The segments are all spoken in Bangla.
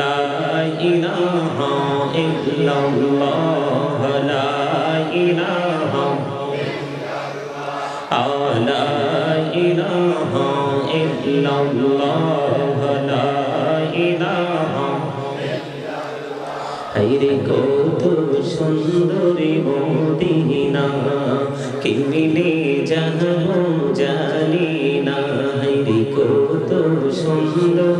লা ইলাহা ইল্লাল্লাহ লা ইলাহা লা ইলাহা ইল্লাল্লাহ লা ইলাহা হাইরে কত সুন্দরী মদিনা, কে মিলে জানব জানি না। হাইরে কত সুন্দর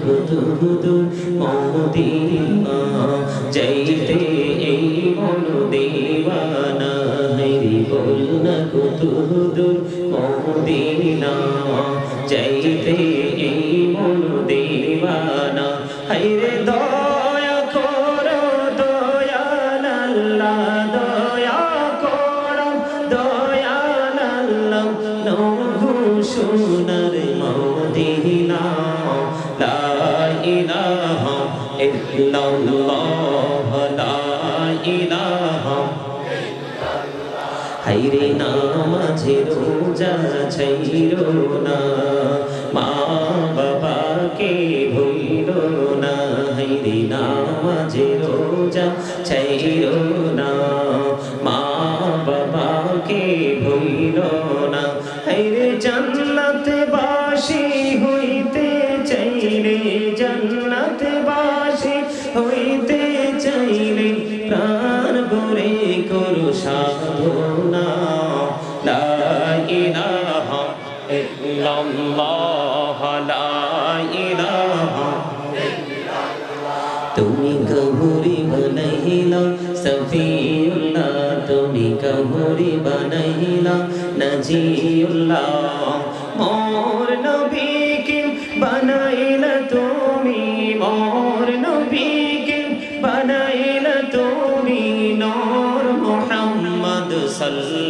কত দূর মদিনা যাইতে এই মন দেওয়ানা হরি বল না কত দূর মদিনা যাইতে ইল্লাল্লাহ লা ইলাহা হাইরে নামাঝে রোজা ছাইর না, মা বাবাকে ভুলো না। হাইরে নামাঝে রোজা ছাইর হইতে চাইলে প্রাণ ভরে করু সাধনা। লা ইলাহা ইল্লাল্লাহ, লা ইলাহা তুমি গহুরি বানাইলা, সফিউল্লাহ। তুমি গহুরি বানাইলা, নজিউল্লাহ। মোর নবীকে বানাইলা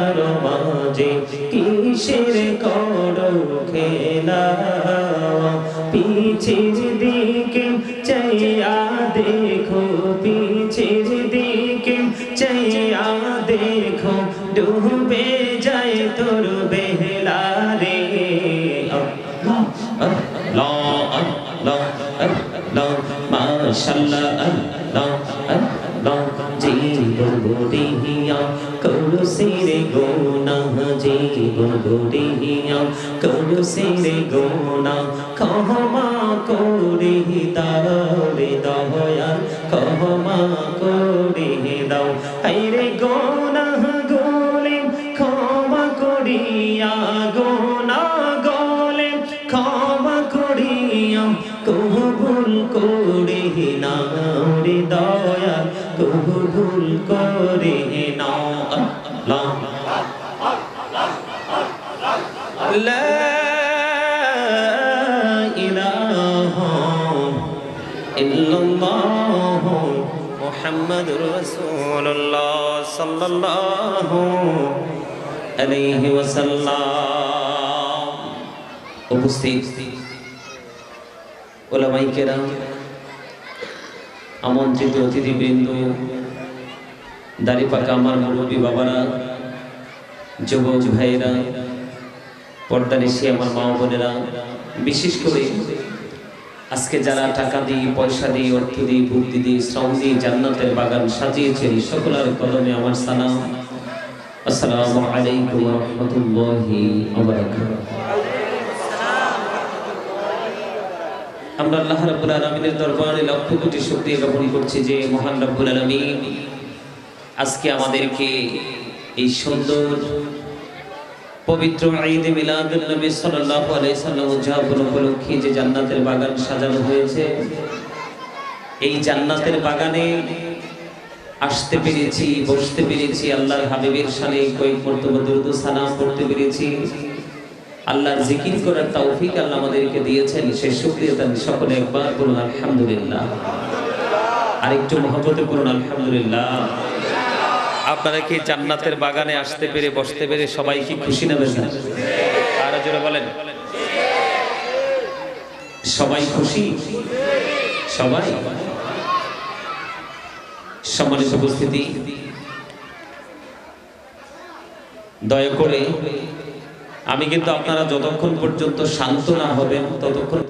আর মাঝে কিসের করো খেলা? পিছের দিকে চাইয়া দেখো, পিছের দিকে চাইয়া দেখো, ডুবে যায় তোর বেহলা রে আল্লাহ আল্লাহ আল্লাহ আল্লাহ মাশাআল্লাহ আল্লাহ গড়িয়া করু সিরে গোনা জীবন গড়িয়া করু সিরে গোনা ক্ষমা করে দাও রে দয়া ক্ষমা করে দাও। হাইরে গোনা গোলে ক্ষমা করিয়া, গোনা গোলে কবুল করে নাও রে দয়াল কবুল করে নাও আল্লাহ لا إله إلا الله محمد رسول الله صلى الله عليه وسلم উপস্থিত ওলামাই কেরাম আমন্ত্রিত অতিথিবৃন্দ দাড়ি পাকা আমার মুরব্বী বাবারা, যুবক ভাইয়েরা পর্দানিশি আমার মা বোনেরা, বিশেষ করে আজকে যারা টাকা দিয়ে, পয়সা দিয়ে, অর্থ দিয়ে বুদ্ধি দিয়ে, শ্রম দিয়ে জান্নাতের বাগান সাজিয়েছেন, সকলের কদমে আমার সালাম। আসসালামু আলাইকুম রহমতুল্লাহি আমরা আল্লাহ রাব্বুল আলামিনের দরবারে লক্ষ কোটি শুকরিয়া জ্ঞাপন করছি যে মহান রাব্বুল আলামিন আজকে আমাদেরকে এই সুন্দর, পবিত্র ঈদ মিলাদুল নবী সাল্লাল্লাহু আলাইহি সাল্লাম উদযাপন উপলক্ষে যে জান্নাতের বাগান সাজানো হয়েছে, এই জান্নাতের বাগানে আসতে পেরেছি, বসতে পেরেছি, আল্লাহর হাবিবের শানে কয়েক মর্তব্য দুরুদ সালাম পড়তে পেরেছি। আল্লাহর জিকির করার তৌফিক আল্লাহ আমাদেরকে দিয়েছেন। সে শুকরিয়া তার সকলে একবার বলুন, আলহামদুলিল্লাহ। আরেকটু মহব্বতে করুন আলহামদুলিল্লাহ। আপনারা কি জান্নাতের বাগানে আসতে পেরে, বসতে পেরে সবাই কি খুশি নেবেন আরও জোরে বলেন। সবাই খুশি? সবাই? সম্মানিত উপস্থিতি। দয়া করে আমি কিন্তু আপনারা যতক্ষণ পর্যন্ত শান্ত না হবেন ততক্ষণ